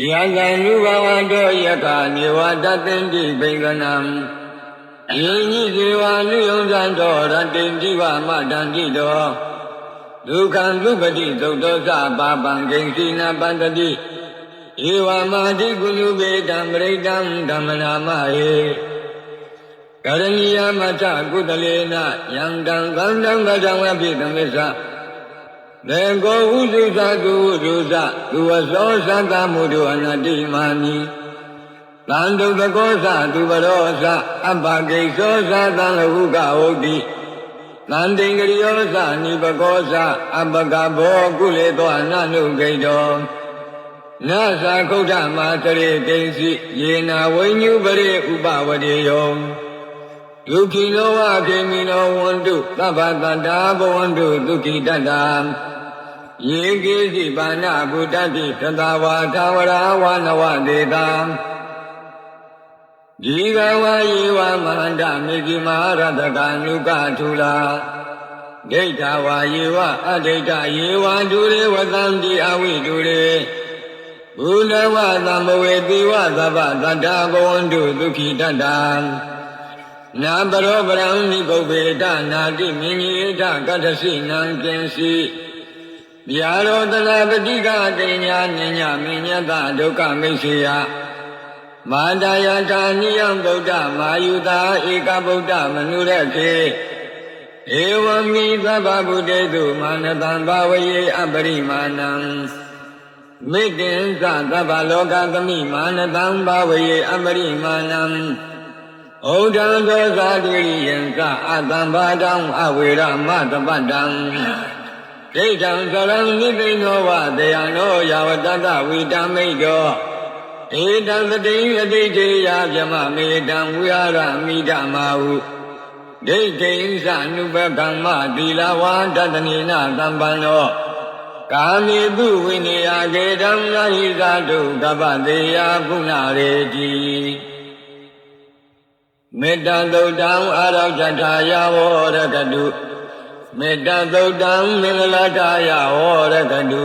ယကံလူဘဝတောယကနေဝတတ္တင်တိဘိင်္ဂနံယင်းကြီးဇေဝလူယုံဇံတော်ရတ္တိတိဝမတန္တိတော်ဒုက္ခံဒုပတိသုတ်တောသပါပံဂိဉ္စီနာပန္တတိဧဝမာတိကုလူပေတံပရိတံဓမ္မနာမဟေကရဏီယမထကုတလေနယံတံကံတံကတံဝပိသမစ္ဆ ဒေကောဥစုသကုဥစုသသူဝသောသတ္တမုဒုအနတိမာနိတံတုတကောသသူဘရောသအပ္ပကိသောသတံလဟုကဟုတ်တိတန်တိင်္ဂရိယောသနိပကောသအပ္ပကဘောကုလေသောအနနုဂိတောနာသာခုဋ္ဌမာတရေကိဉ္စီယေနာဝိညုပရိဥပဝတိယောဒုက္ခိနောဝခေမိနောဝန္တုသဗ္ဗတတ္တာဘဝန္တုဒုက္ခိတတ္တာ ယေကိစီပါဏဗုဒ္ဓတိသတဝါသာဝရဝနဝဒေတာဒီကဝယေဝမန္တမေကိမဟာရတကနုကထုလာဒိဋ္ဌဝါယေဝအဒိဋ္ဌယေဝဒုရေဝတံတိအဝိဒုရေဘုဒ္ဓဝသံဘဝေတိဝသဗ္ဗတတ္တာဘဝန္တုဒုက္ခိတတ္တာနာပရောပရံနိဂုဗ္ဗေတနာတိမြင်ကြီးထကတ္ထစီနံကျင်စီ ဗျာရောတနာပတိကတိညာညညမင်းညတဒုက္ခမိတ်ဆေယမာတယထာနိယံဗုဒ္ဓမာယုတာဧကဗုဒ္ဓမနုရခေဧဝံမိသဗ္ဗဗုတေတုမာနတံဘာဝယေအပရိမာဏံမေတ္တင်္စသဗ္ဗလောကသမိမာနတံဘာဝယေအပရိမာဏံဩဒံသောသာတိယံကအတံဘာတံအဝေရမတပတ္တံ ဒိဋ္ဌံသရံနိသိဏောဝတေယံနောယာဝတတဝိတံမိတောဧတံတတိအတိတေယဗြမမေတံဝိဟာရမိဓမ္မာဟုဒိဋ္ဌိသနုပကမ္မသီလဝါတတနိနာသံပန္နောကာမေတုဝိနေယကေတံနာဟိသတုကပ္ပတေယပုဏ္ဏရေတိမေတ္တသုတ်တံအာရောဇထာယဝရကတု မေတ္တသုတ်တံမင်္ဂလာထာယဟောရကတု